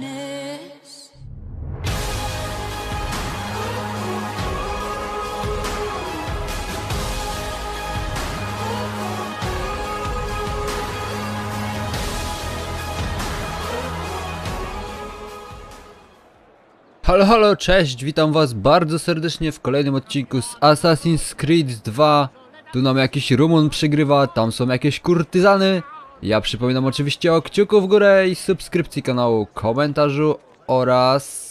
darkness. Halo, halo, cześć, witam was bardzo serdecznie w kolejnym odcinku z Assassin's Creed 2 Tu nam jakiś Rumun przygrywa, tam są jakieś kurtyzany Ja przypominam oczywiście o kciuku w górę i subskrypcji kanału, komentarzu oraz...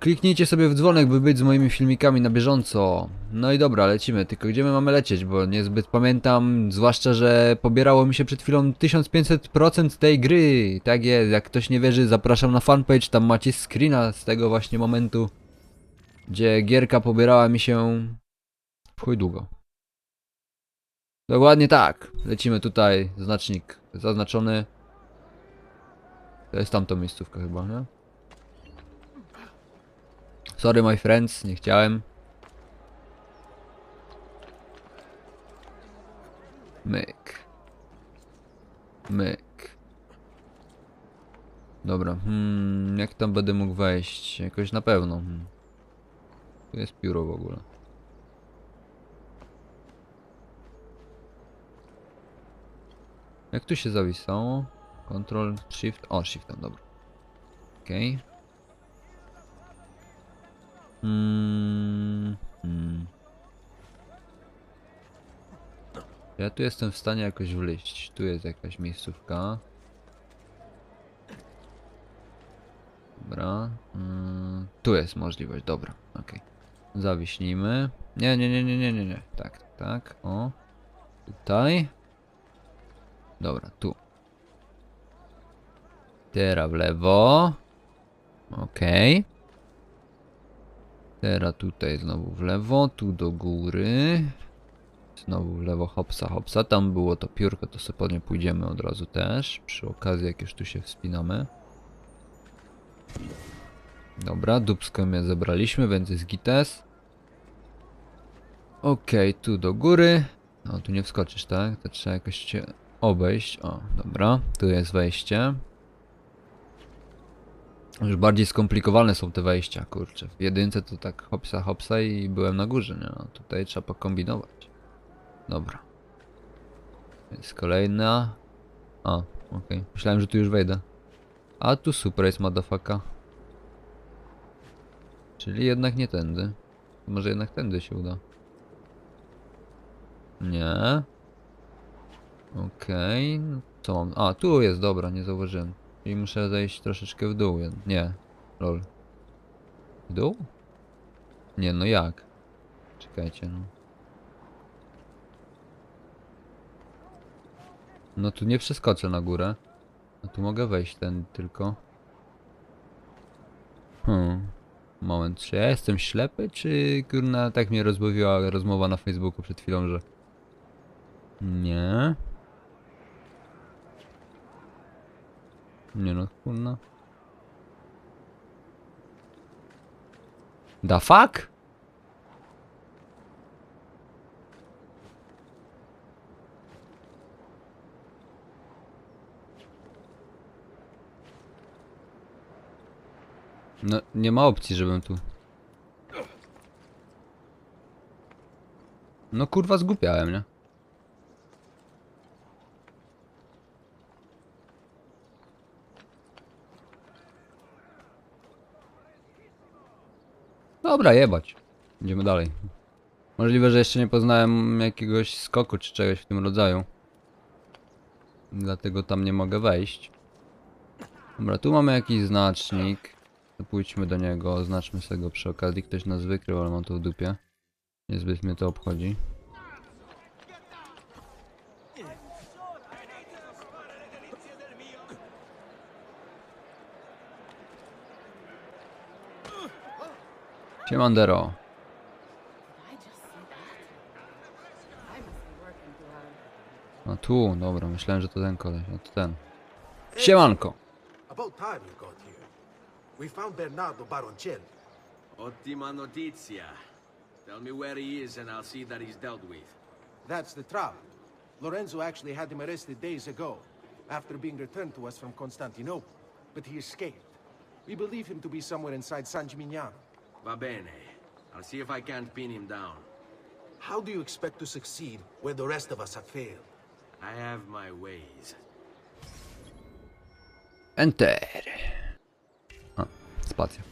Kliknijcie sobie w dzwonek, by być z moimi filmikami na bieżąco. No i dobra, lecimy, tylko gdzie my mamy lecieć, bo niezbyt pamiętam Zwłaszcza, że pobierało mi się przed chwilą 1500% tej gry. Tak jest, jak ktoś nie wierzy, zapraszam na fanpage, tam macie screena z tego właśnie momentu Gdzie gierka pobierała mi się... chuj długo Dokładnie tak, lecimy tutaj, znacznik zaznaczony To jest tamto miejscówka chyba, nie? Sorry my friends, nie chciałem. Myk. Myk. Dobra, hmm, jak tam będę mógł wejść? Jakoś na pewno. Hmm. Tu jest pióro w ogóle. Jak tu się zawisało? Control, Shift, o Shiftem, dobra. Okej. Okay. Hmm, hmm. Ja tu jestem w stanie jakoś wleźć. Tu jest jakaś miejscówka. Dobra. Mm, tu jest możliwość, dobra. Okej. Zawiśnijmy. Nie, nie, nie, nie, nie, nie, nie. Tak, tak. O. Tutaj. Dobra, tu. Teraz w lewo. Okej. Teraz tutaj znowu w lewo, tu do góry. Znowu w lewo, hopsa, hopsa. Tam było to piórko, to sobie po nie pójdziemy od razu też. Przy okazji, jak już tu się wspinamy. Dobra, dubską mnie zebraliśmy, więc jest gites. Okej, tu do góry. No, tu nie wskoczysz, tak? To trzeba jakoś cię obejść. O, dobra, tu jest wejście. Już bardziej skomplikowane są te wejścia, kurczę. W jedynce to tak hopsa hopsa i byłem na górze, nie? A tutaj trzeba pokombinować. Dobra. Jest kolejna. A, okej. Myślałem, że tu już wejdę. A tu surprise motherfucker. Czyli jednak nie tędy. Może jednak tędy się uda. Nie. Okej. no Co mam? A, tu jest, dobra, nie zauważyłem. I muszę zejść troszeczkę w dół. Nie. Lol. W dół? Nie, no jak? Czekajcie, no. No tu nie przeskoczę na górę. No tu mogę wejść ten tylko. Hmm. Moment, czy ja jestem ślepy, czy kurna tak mnie rozbawiła rozmowa na Facebooku przed chwilą, że... Nie. Nie no, kurna. The fuck? No, nie ma opcji, żebym tu... No kurwa zgłupiałem, nie? Dobra, jebać. Idziemy dalej. Możliwe, że jeszcze nie poznałem jakiegoś skoku czy czegoś w tym rodzaju. Dlatego tam nie mogę wejść. Dobra, tu mamy jakiś znacznik. To Pójdźmy do niego, oznaczmy sobie go przy okazji. Ktoś nas wykrył, ale mam to w dupie. Niezbyt mnie to obchodzi. Siemandero. No tu, dobra, myślałem, że to ten koleś, a to ten. Siemanko. About time you got here. We found Bernardo Baroncelli. Ottima notizia. Tell me where he is and I'll see that he's dealt with. That's the trouble. Lorenzo actually had him arrested days ago, after being returned to us from Constantinople. but he escaped. We believe him to be somewhere inside San Gimignano. Va bene. I'll see if I can't pin him down. How do you expect to succeed where the rest of us have failed? I have my ways. Enter. A, spacja.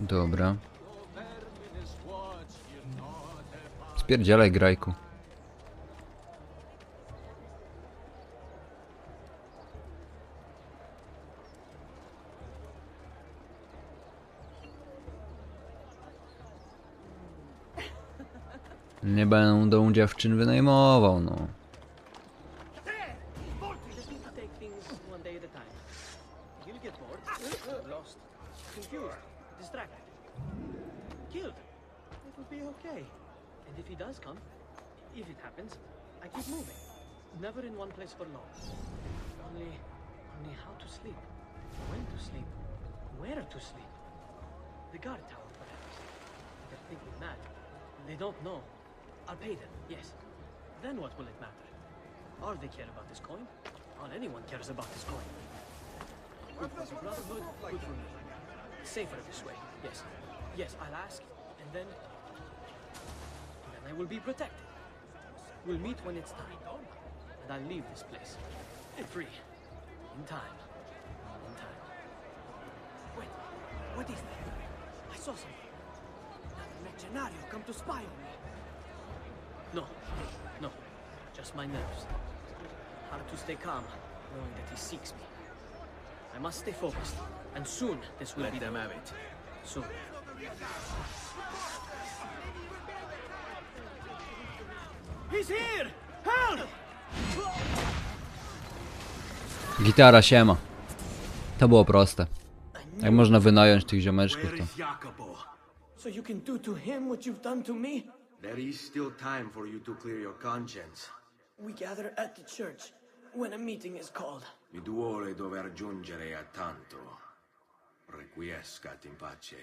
Dobra. Spierdzielaj grajku. It happens, I keep moving. Never. I'll pay them, yes. Then what will it matter? All they care about is coin. All anyone cares about is coin. Good for the Brotherhood, good for me. Safer this way, yes. Yes, I'll ask, and then... Then I will be protected. We'll meet when it's time. And I'll leave this place. Free. In time. In time. Wait, what is that? I saw something. Another Legionario come to spy on me. No, no, just my nerves. Hard to stay calm, knowing that he seeks me. I must stay focused, and soon this will Let be them done. have it. Soon. He's here! Help! Gitara siema. To było proste. Jak można wynająć tych ziomeczków to... So you can do to him what you've done to me? There is still time for you to clear your conscience. We gather at the church when a meeting is called. Mi duole dover giungere a tanto. Requiescat in pace.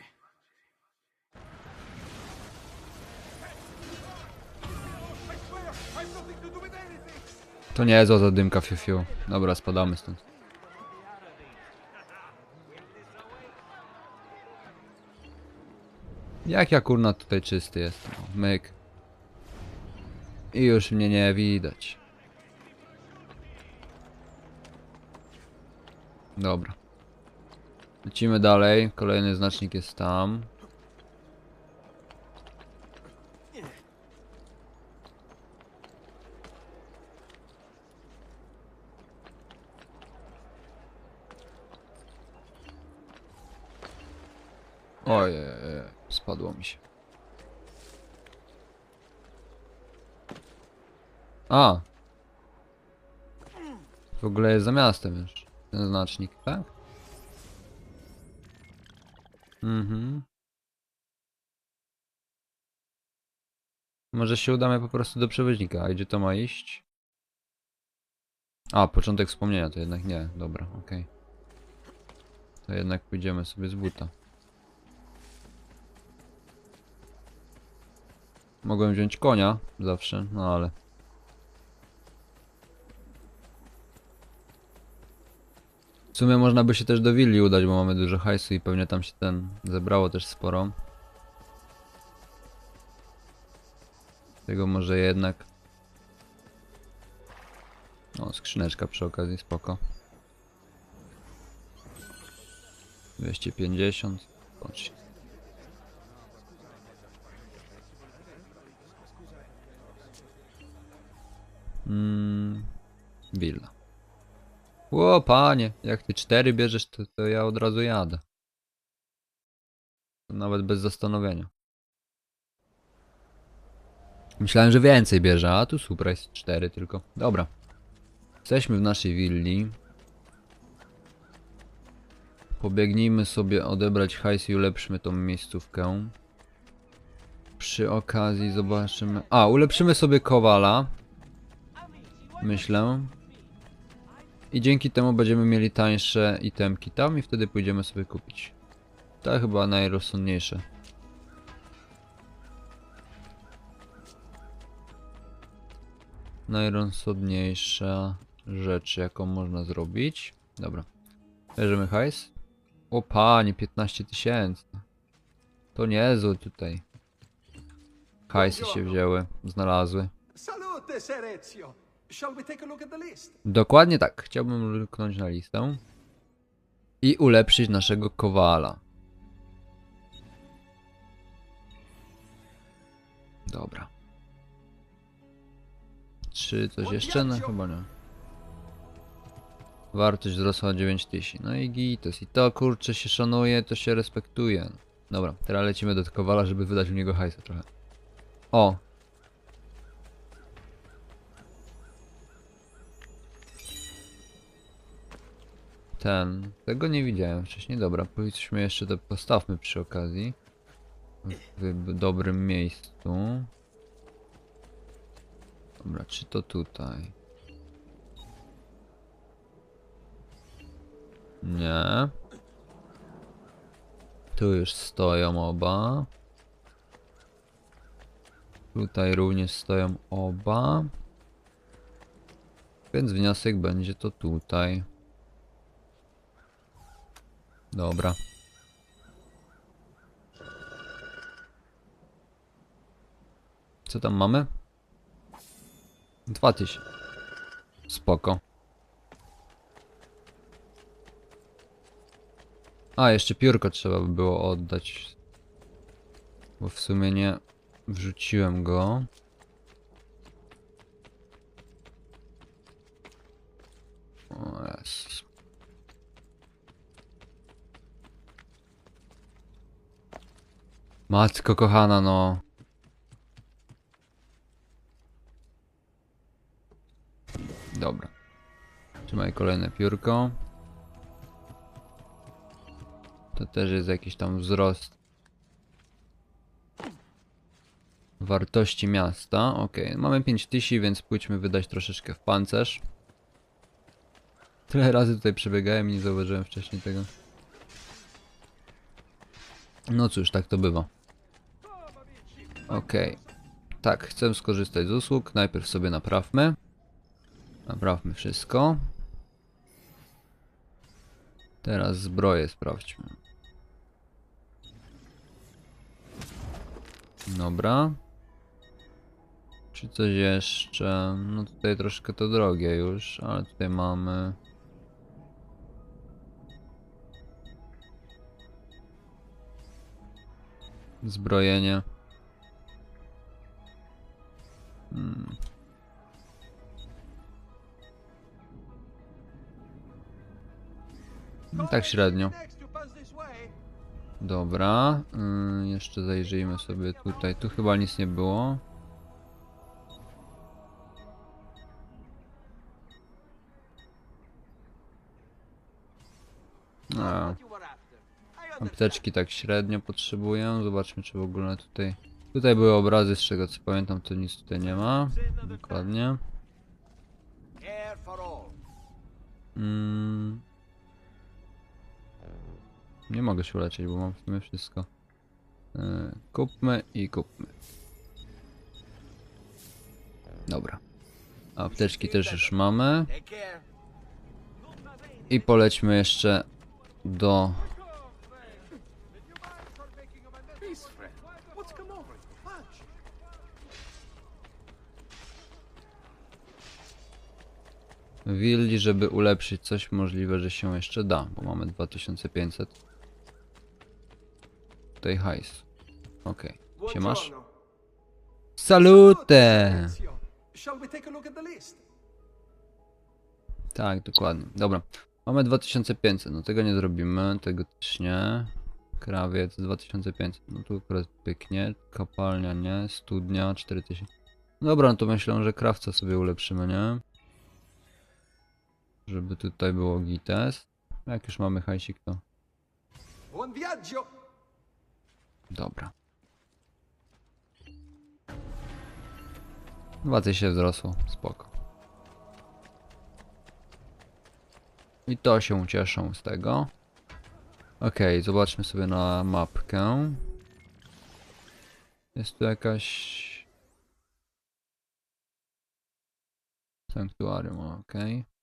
To nie jest za dymka fiu fiu. Dobra, spadamy stąd. Jak ja kurna tutaj czysty jestem. Myk. I już mnie nie widać. Dobra. Lecimy dalej. Kolejny znacznik jest tam. Ojej, spadło mi się. A! W ogóle jest za miastem już ten znacznik, tak? Mhm. Może się udamy po prostu do przewoźnika. A gdzie to ma iść? A, początek wspomnienia, to jednak nie. Dobra, okej. To jednak pójdziemy sobie z buta. Mogłem wziąć konia zawsze, no ale. W sumie można by się też do willi udać, bo mamy dużo hajsu i pewnie tam się ten zebrało też sporo. Tego może jednak. O, skrzyneczka przy okazji, spoko. 250. Chodź. Mm, willa. Ło, panie, jak ty cztery bierzesz, to, to ja od razu jadę. Nawet bez zastanowienia. Myślałem, że więcej bierze, a tu jest cztery tylko. Dobra. Jesteśmy w naszej willi. Pobiegnijmy sobie odebrać hajs i ulepszymy tą miejscówkę. Przy okazji zobaczymy... A, ulepszymy sobie kowala. Myślę. I dzięki temu będziemy mieli tańsze itemki tam i wtedy pójdziemy sobie kupić. To chyba najrozsądniejsze. Najrozsądniejsza rzeczy, jaką można zrobić. Dobra. Bierzemy hajs. O panie, 15 tysięcy. To niezły tutaj. Hajsy się wzięły, znalazły. Salute, Dokładnie tak. Chciałbym luknąć na listę. I ulepszyć naszego kowala. Dobra. Czy coś jeszcze? No chyba nie. Wartość wzrosła o 9000. No i gites. I to kurczę się szanuje, to się respektuje. Dobra, teraz lecimy do kowala, żeby wydać u niego hajsa trochę. O, Ten. Tego nie widziałem wcześniej. Dobra, powinniśmy jeszcze to postawmy przy okazji. W dobrym miejscu. Dobra, czy to tutaj? Nie. Tu już stoją oba. Tutaj również stoją oba. Więc wniosek będzie to tutaj. Dobra. Co tam mamy? 2000. Spoko. A, jeszcze piórko trzeba by było oddać. Bo w sumie nie wrzuciłem go. O, Jezus. Matko kochana, no. Dobra. Trzymaj kolejne piórko. To też jest jakiś tam wzrost wartości miasta. Ok, mamy 5000, więc pójdźmy wydać troszeczkę w pancerz. Tyle razy tutaj przebiegałem i nie zauważyłem wcześniej tego. No cóż, tak to bywa. Okej. Tak, chcę skorzystać z usług. Najpierw sobie naprawmy. Naprawmy wszystko. Teraz zbroję sprawdźmy. Dobra. Czy coś jeszcze? No tutaj troszkę to drogie już, ale tutaj mamy... Zbrojenie. Hmm. No, tak średnio. Dobra. Yy, jeszcze zajrzyjmy sobie tutaj. Tu chyba nic nie było. A, apteczki tak średnio potrzebuję. Zobaczmy czy w ogóle tutaj... Tutaj były obrazy, z czego co pamiętam to nic tutaj nie ma. Dokładnie. Mm. Nie mogę się uleczyć, bo mam w sumie wszystko. Yy, kupmy i kupmy. Dobra. Apteczki też już mamy. I polećmy jeszcze do... willi, żeby ulepszyć coś możliwe, że się jeszcze da, bo mamy 2500. Tutaj hajs. Okej. Okay. masz? Buongiorno. Salute! Tak, dokładnie. Dobra. Mamy 2500, no tego nie zrobimy, tego też nie. Krawiec 2500, no tu akurat pyknie. Kopalnia nie, studnia 4000. No Dobra, no to myślę, że krawca sobie ulepszymy, nie? Żeby tutaj było gites. Jak już mamy hajsik, to dobra. 2000 wzrosło, spoko. I to się cieszą z tego. Okej, zobaczmy sobie na mapkę. Jest tu jakaś... Sanktuarium, okej.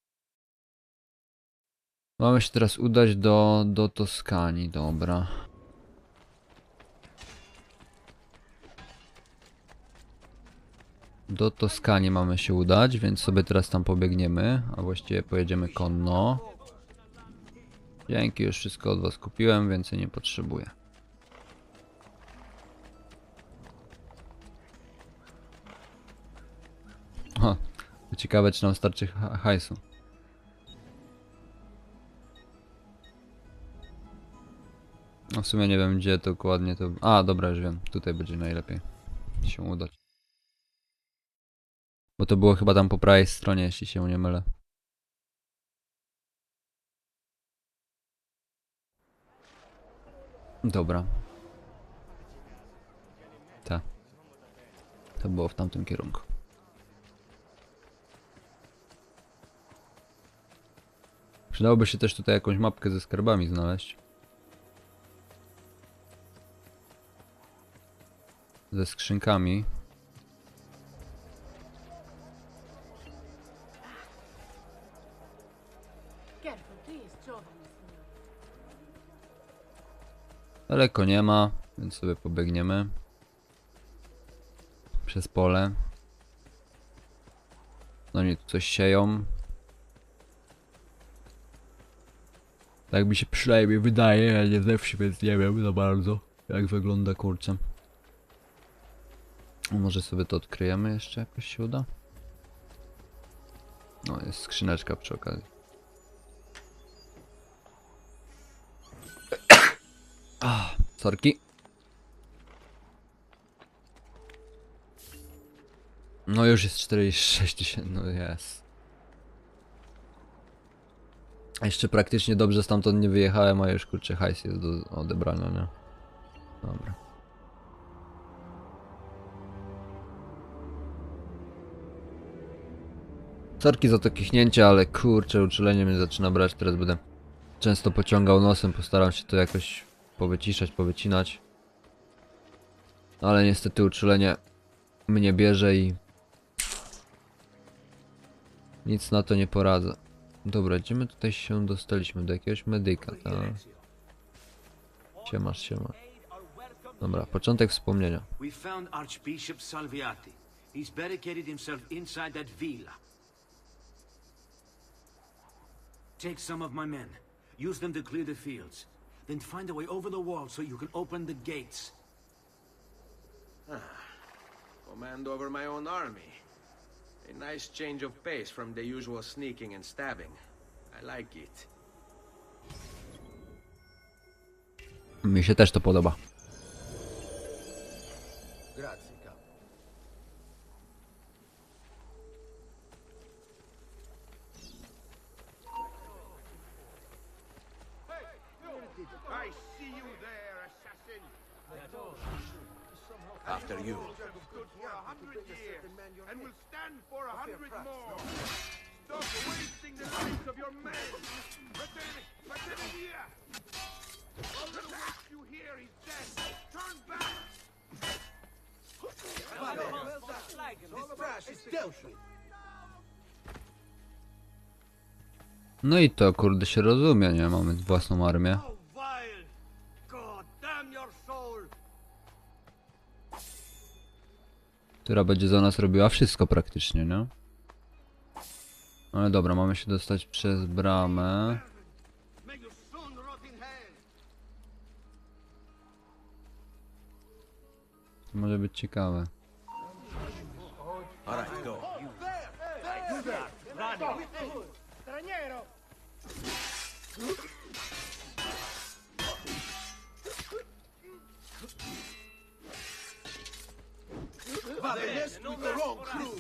Mamy się teraz udać do, do Toskanii, dobra. Do Toskanii mamy się udać, więc sobie teraz tam pobiegniemy, a właściwie pojedziemy konno. Dzięki, już wszystko od was kupiłem, więcej nie potrzebuję. O, ciekawe czy nam starczy ha- hajsu. No w sumie nie wiem gdzie dokładnie to... A, dobra, już wiem. Tutaj będzie najlepiej się udać. Bo to było chyba tam po prawej stronie, jeśli się nie mylę. Dobra. Tak. To było w tamtym kierunku. Przydałoby się też tutaj jakąś mapkę ze skarbami znaleźć. Ze skrzynkami. Daleko nie ma, więc sobie pobiegniemy. Przez pole. No nie, tu coś sieją. Tak mi się przynajmniej wydaje, ja nie ze wsi, więc nie wiem za bardzo jak wygląda kurczę. Może sobie to odkryjemy jeszcze jakoś się uda? No jest skrzyneczka przy okazji. Ah, sorki. No już jest 46 tysięcy, no jest. Jeszcze praktycznie dobrze stamtąd nie wyjechałem, a już kurczę hajs jest do odebrania, nie? Dobra. Sorki za to kichnięcie, ale kurczę, uczulenie mnie zaczyna brać, teraz będę często pociągał nosem, postaram się to jakoś powyciszać, powycinać. Ale niestety uczulenie mnie bierze i nic na to nie poradzę. Dobra, gdzie my tutaj się dostaliśmy? Do jakiegoś medyka, tak? Siemasz, siemasz. Dobra, początek wspomnienia. We found Archbishop Salviati. He's barricaded himself inside that villa. Take some of my men. Use them to clear the fields. Then find a way over the wall so you can open the gates. Ah, command over my own army. A nice change of pace from the usual sneaking and stabbing. I like it. Mi się też to podoba. Grazie, No i to kurde się rozumie, nie? Mamy własną armię. Która będzie za nas robiła wszystko praktycznie, nie? Ale dobra, mamy się dostać przez bramę. To może być ciekawe.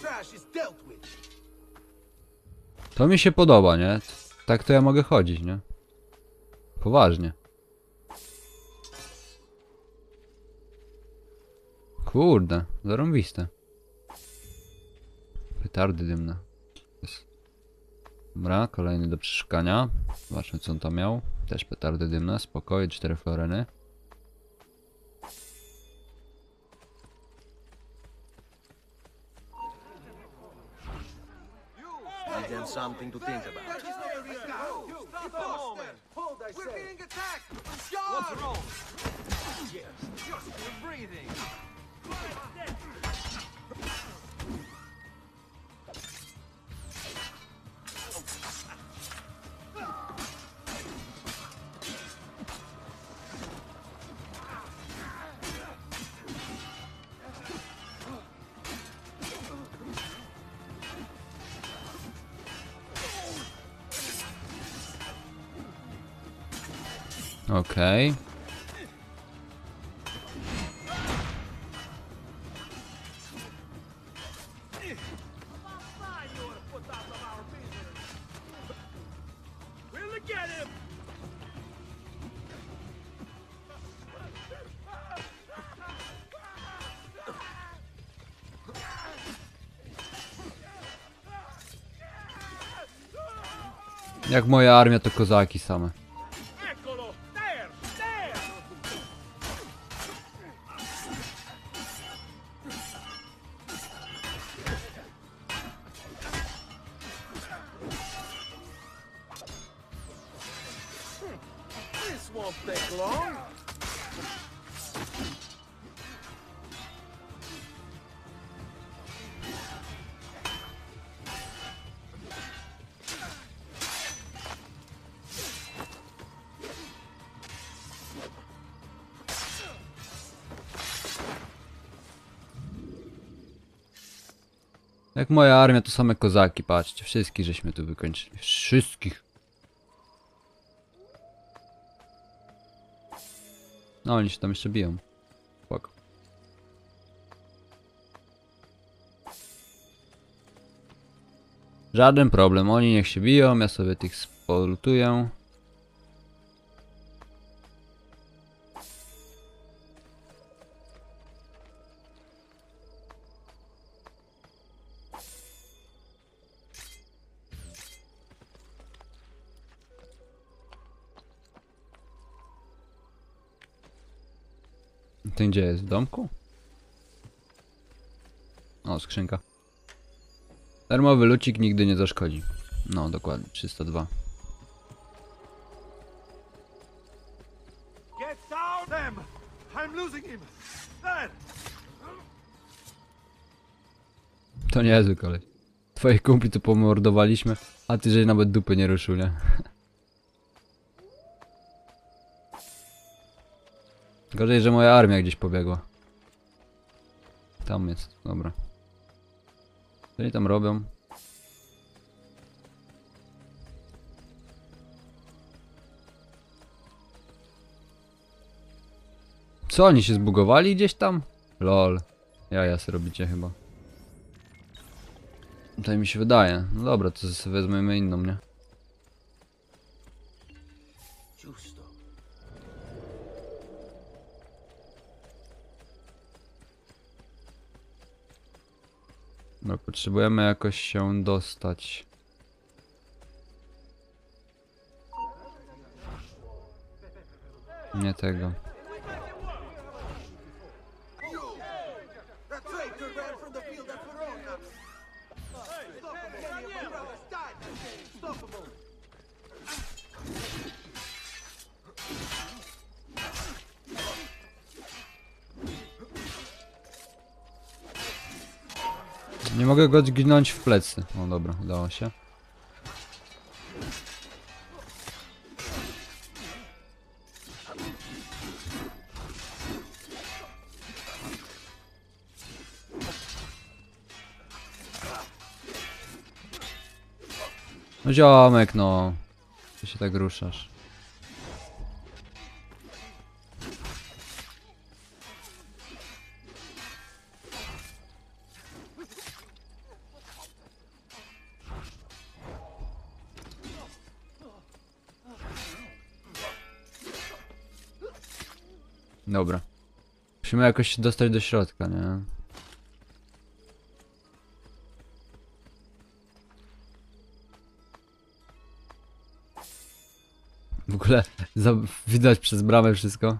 Trash is dealt with. To mi się podoba, nie? Tak to ja mogę chodzić, nie? Poważnie. Kurde, zarąbiste. Petardy dymne. Dobra, kolejny do przeszukania. Zobaczmy co on tam miał. Też petardy dymne, spokojnie, cztery floreny. Them something to think about. Man. Hold, We're being attacked. What's wrong? Yes, still breathing. Okej. Him! Jak moja armia to kozaki same. Jak moja armia to same kozaki, patrzcie. Wszystkich żeśmy tu wykończyli. Wszystkich. No oni się tam jeszcze biją. Spoko. Żaden problem, oni niech się biją, ja sobie tych spolutuję. Ten gdzie jest? W domku? O, skrzynka. Darmowy lucik nigdy nie zaszkodzi. No, dokładnie, 302. Get down! Them! I'm losing him. There! To niezły koleś. Twoich kumpli tu pomordowaliśmy, a ty żeś nawet dupy nie ruszył, nie? Gorzej, że moja armia gdzieś pobiegła. Tam jest, dobra. Co oni tam robią? Co, oni się zbugowali gdzieś tam? Lol. Jaja sobie robicie chyba. Tak mi się wydaje. No dobra, to sobie wezmemy inną, nie? Giusto. No, potrzebujemy jakoś się dostać. Nie tego. Mogę go ginąć w plecy. O dobra, udało się. No ziomek, no. Ty się tak ruszasz. Dobra. Musimy jakoś się dostać do środka, nie? W ogóle widać przez bramę wszystko.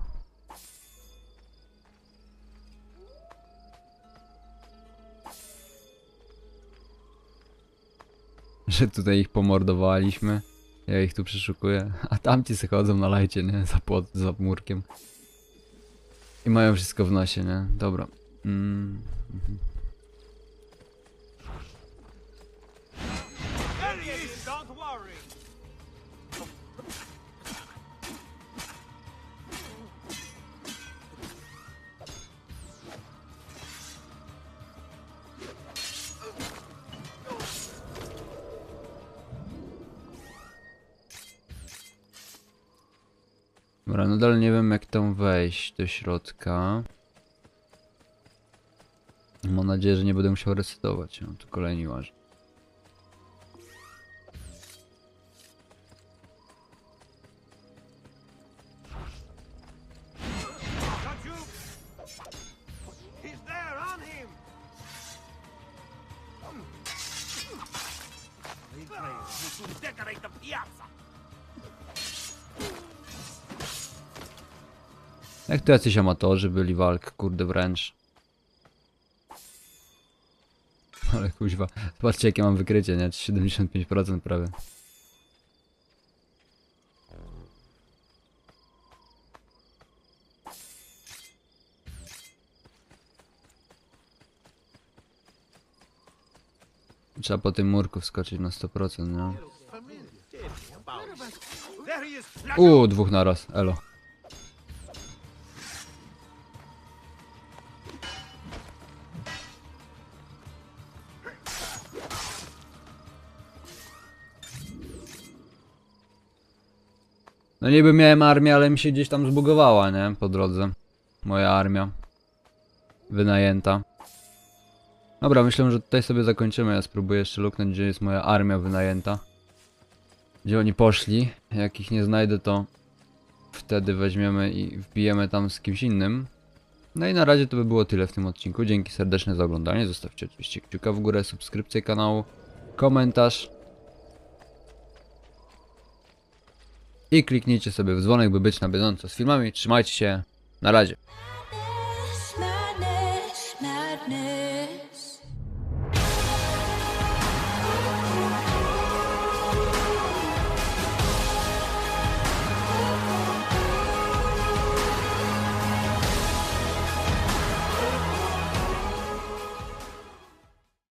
że tutaj ich pomordowaliśmy. Ja ich tu przeszukuję, a tamci se chodzą na lajcie, nie? Za, płot, za murkiem. I mają wszystko w nosie, nie? Dobra. Mm. mhm. Nadal nie wiem jak tam wejść do środka. Mam nadzieję, że nie będę musiał resetować. No, to kolejni łaż. Got you! He's there, on him! These players will soon decorate the piazza! Jak to jacyś amatorzy byli walk, kurde wręcz. Ale kuźwa, zobaczcie jakie mam wykrycie, nie? 75% prawie. Trzeba po tym murku wskoczyć na 100%, nie? Uuu, dwóch naraz, elo. No niby miałem armię, ale mi się gdzieś tam zbugowała, nie? Po drodze. Moja armia. Wynajęta. Dobra, myślę, że tutaj sobie zakończymy. Ja spróbuję jeszcze luknąć, gdzie jest moja armia wynajęta. Gdzie oni poszli. Jak ich nie znajdę, to wtedy weźmiemy i wbijemy tam z kimś innym. No i na razie to by było tyle w tym odcinku. Dzięki serdeczne za oglądanie. Zostawcie oczywiście kciuka w górę, subskrypcję kanału, komentarz. I kliknijcie sobie w dzwonek, by być na bieżąco z filmami. Trzymajcie się. Na razie.